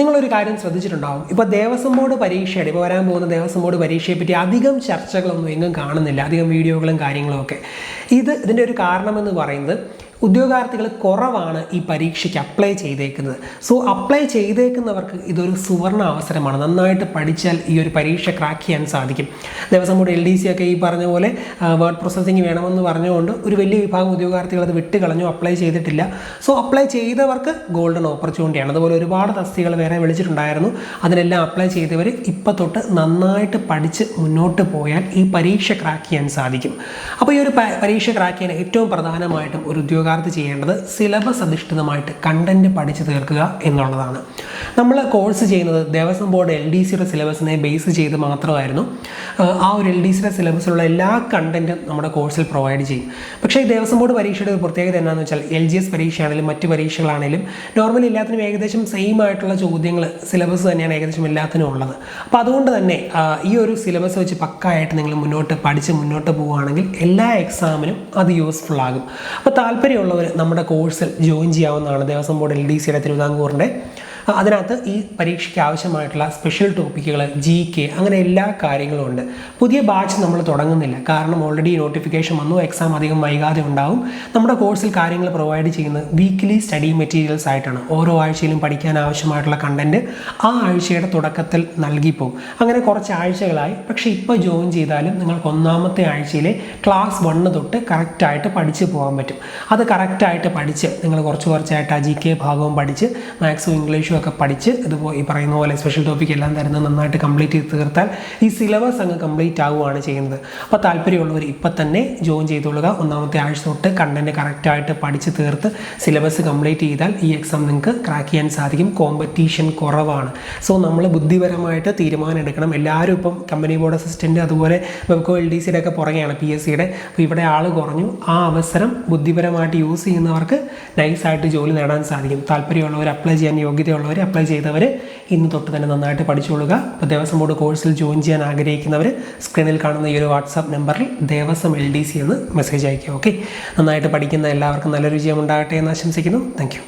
നിങ്ങളൊരു കാര്യം ശ്രദ്ധിച്ചിട്ടുണ്ടാവും. ഇപ്പോൾ ദേവസ്വം ബോർഡ് പരീക്ഷയുടെ ഇപ്പോൾ വരാൻ പോകുന്ന ദേവസ്വം ബോർഡ് പരീക്ഷയെ പറ്റി അധികം ചർച്ചകളൊന്നും എങ്ങും കാണുന്നില്ല. അധികം വീഡിയോകളും കാര്യങ്ങളും ഒക്കെ. ഇത് ഇതിന്റെ ഒരു കാരണമെന്ന് പറയുന്നത് ഉദ്യോഗാർത്ഥികൾ കുറവാണ് ഈ പരീക്ഷയ്ക്ക് അപ്ലൈ ചെയ്തേക്കുന്നത്. സോ അപ്ലൈ ചെയ്തേക്കുന്നവർക്ക് ഇതൊരു സുവർണ അവസരമാണ്. നന്നായിട്ട് പഠിച്ചാൽ ഈ ഒരു പരീക്ഷ ക്രാക്ക് ചെയ്യാൻ സാധിക്കും. ദിവസം കൂടി എൽ ഡി സി ഒക്കെ ഈ പറഞ്ഞ പോലെ വേർഡ് പ്രോസസ്സിംഗ് വേണമെന്ന് പറഞ്ഞുകൊണ്ട് ഒരു വലിയ വിഭാഗം ഉദ്യോഗാർത്ഥികൾ അത് വിട്ടുകളഞ്ഞു അപ്ലൈ ചെയ്തിട്ടില്ല. സോ അപ്ലൈ ചെയ്തവർക്ക് ഗോൾഡൻ ഓപ്പർച്യൂണിറ്റിയാണ് അതുപോലെ ഒരുപാട് തസ്തികൾ വേറെ വിളിച്ചിട്ടുണ്ടായിരുന്നു. അതിനെല്ലാം അപ്ലൈ ചെയ്തവർ ഇപ്പം തൊട്ട് നന്നായിട്ട് പഠിച്ച് മുന്നോട്ട് പോയാൽ ഈ പരീക്ഷ ക്രാക്ക് ചെയ്യാൻ സാധിക്കും. അപ്പോൾ ഈ ഒരു പരീക്ഷ ക്രാക്ക് ചെയ്യാൻ ഏറ്റവും പ്രധാനമായിട്ടും ഒരു ഉദ്യോഗാർത്ഥി ചെയ്യേണ്ടത് സിലബസ് അധിഷ്ഠിതമായിട്ട് കണ്ടന്റ് പഠിച്ചു തീർക്കുക എന്നുള്ളതാണ്. നമ്മൾ കോഴ്സ് ചെയ്യുന്നത് ദേവസ്വം ബോർഡ് എൽ ഡി സിയുടെ സിലബസിനെ ബേസ് ചെയ്ത് മാത്രമായിരുന്നു. ആ, ഒരു എൽ ഡി സിയുടെ സിലബസിലുള്ള എല്ലാ കണ്ടന്റും നമ്മുടെ കോഴ്സിൽ പ്രൊവൈഡ് ചെയ്യും. പക്ഷേ ഈ ദേവസ്വം ബോർഡ് പരീക്ഷയുടെ ഒരു പ്രത്യേകത എന്താണെന്ന് വെച്ചാൽ എൽ ജി എസ് പരീക്ഷയാണെങ്കിലും മറ്റ് പരീക്ഷകളാണെങ്കിലും നോർമലി എല്ലാത്തിനും ഏകദേശം സെയിം ആയിട്ടുള്ള ചോദ്യങ്ങൾ സിലബസ് തന്നെയാണ് ഏകദേശം എല്ലാത്തിനും ഉള്ളത്. അപ്പോൾ അതുകൊണ്ട് തന്നെ ഈ ഒരു സിലബസ് വെച്ച് പക്കായിട്ട് നിങ്ങൾ മുന്നോട്ട് പഠിച്ച് മുന്നോട്ട് പോവുകയാണെങ്കിൽ എല്ലാ എക്സാമിനും അത് യൂസ്ഫുൾ ആകും. അപ്പോൾ താല്പര്യമുള്ളവർ നമ്മുടെ കോഴ്സിൽ ജോയിൻ ചെയ്യാവുന്നതാണ്. ദേവസ്വം ബോർഡ് എൽ ഡി സിയുടെ തിരുവിതാംകൂറിന്റെ അതിനകത്ത് ഈ പരീക്ഷയ്ക്ക് ആവശ്യമായിട്ടുള്ള സ്പെഷ്യൽ ടോപ്പിക്കുകൾ ജി കെ അങ്ങനെ എല്ലാ കാര്യങ്ങളും ഉണ്ട്. പുതിയ ബാച്ച് നമ്മൾ തുടങ്ങുന്നില്ല. കാരണം ഓൾറെഡി നോട്ടിഫിക്കേഷൻ വന്നു എക്സാം അധികം വൈകാതെ ഉണ്ടാവും. നമ്മുടെ കോഴ്സിൽ കാര്യങ്ങൾ പ്രൊവൈഡ് ചെയ്യുന്നത് വീക്കിലി സ്റ്റഡി മെറ്റീരിയൽസ് ആയിട്ടാണ്. ഓരോ ആഴ്ചയിലും പഠിക്കാൻ ആവശ്യമായിട്ടുള്ള കണ്ടന്റ് ആ ആഴ്ചയുടെ തുടക്കത്തിൽ നൽകിപ്പോകും അങ്ങനെ കുറച്ച് ആഴ്ചകളായി. പക്ഷേ ഇപ്പോൾ ജോയിൻ ചെയ്താലും നിങ്ങൾക്ക് ഒന്നാമത്തെ ആഴ്ചയിലെ ക്ലാസ് വണ്ണ് തൊട്ട് കറക്റ്റായിട്ട് പഠിച്ച് പോകാൻ പറ്റും. അത് കറക്റ്റായിട്ട് പഠിച്ച് നിങ്ങൾ കുറച്ച് കുറച്ചായിട്ട് ആ ജി കെ ഭാഗവും പഠിച്ച് മാത്സും ഇംഗ്ലീഷും ഒക്കെ പഠിച്ച് ഇതുപോലെ ഈ പറയുന്ന പോലെ സ്പെഷ്യൽ ടോപ്പിക് എല്ലാം തരുന്നത് നന്നായിട്ട് കംപ്ലീറ്റ് ചെയ്ത് തീർത്താൽ ഈ സിലബസ് അങ്ങ് കംപ്ലീറ്റ് ആവുകയാണ് ചെയ്യുന്നത്. അപ്പോൾ താല്പര്യമുള്ളവർ ഇപ്പം തന്നെ ജോയിൻ ചെയ്തുകൊള്ളുക ഒന്നാമത്തെ ആഴ്ച തൊട്ട് കണ്ടന്റ് കറക്റ്റായിട്ട് പഠിച്ച് തീർത്ത് സിലബസ് കംപ്ലീറ്റ് ചെയ്താൽ ഈ എക്സാം നിങ്ങൾക്ക് ക്രാക്ക് ചെയ്യാൻ സാധിക്കും. കോമ്പറ്റീഷൻ കുറവാണ്. സോ നമ്മൾ ബുദ്ധിപരമായിട്ട് തീരുമാനം എടുക്കണം. എല്ലാവരും ഇപ്പം കമ്പനി ബോർഡ് അസിസ്റ്റന്റ് അതുപോലെ വെബ്കോ എൽ ഡി സിയുടെ ഒക്കെ പുറകെയാണ് പി എസ് സിയുടെ അപ്പോൾ ഇവിടെ ആൾ കുറഞ്ഞു. ആ അവസരം ബുദ്ധിപരമായിട്ട് യൂസ് ചെയ്യുന്നവർക്ക് നൈസായിട്ട് ജോലി നേടാൻ സാധിക്കും. താല്പര്യമുള്ളവർ അപ്ലൈ ചെയ്യാൻ യോഗ്യതയുള്ളവർ അപ്ലൈ ചെയ്തവർ ഇന്ന് തൊട്ട് തന്നെ നന്നായിട്ട് പഠിച്ചുകൊള്ളുക അപ്പോൾ ദേവസ്വം ബോർഡ് കോഴ്സിൽ ജോയിൻ ചെയ്യാൻ ആഗ്രഹിക്കുന്നവർ സ്ക്രീനിൽ കാണുന്ന ഈ ഒരു വാട്സാപ്പ് നമ്പറിൽ ദേവസ്വം എൽ ഡി സി എന്ന് മെസ്സേജ് അയക്കുക ഓക്കെ നന്നായിട്ട് പഠിക്കുന്ന എല്ലാവർക്കും നല്ലൊരു വിജയം ഉണ്ടാകട്ടെ എന്ന് ആശംസിക്കുന്നു. താങ്ക്